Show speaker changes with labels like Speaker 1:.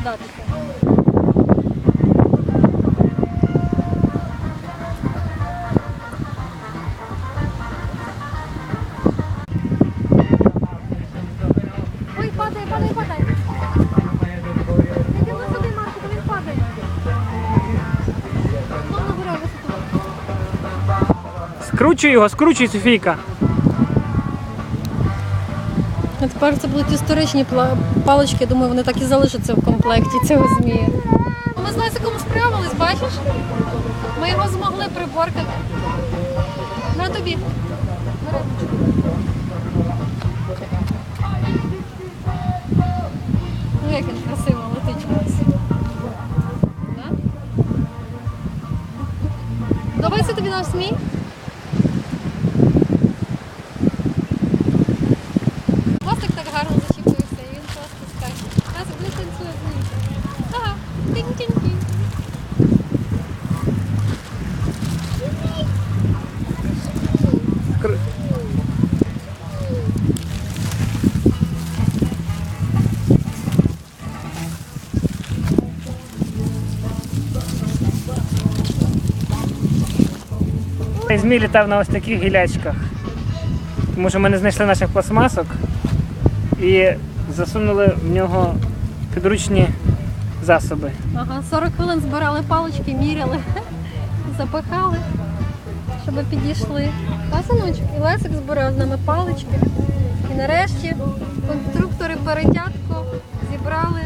Speaker 1: покататися. Ой, падає, падає, падає. Вон сюди, Марко, він падає.
Speaker 2: Скручуй його, скручуй, Софійка.
Speaker 1: А тепер це будуть історичні палички, думаю, вони так і залишаться в комплекті цього змія. Ми з Лесиком справились, бачиш? Ми його змогли приборкати. На тобі. Ну як він красиво летить у нас. Да? Подобається тобі наш змій?
Speaker 2: Змій літав на ось таких гілячках. Тому що ми не знайшли наших пластмасок і засунули в нього підручні засоби.
Speaker 1: Ага, 40 хвилин збирали палички, міряли, запихали, щоб підійшли. А синочок, і Лесик збирав з нами палички. І нарешті конструктори перетятку зібрали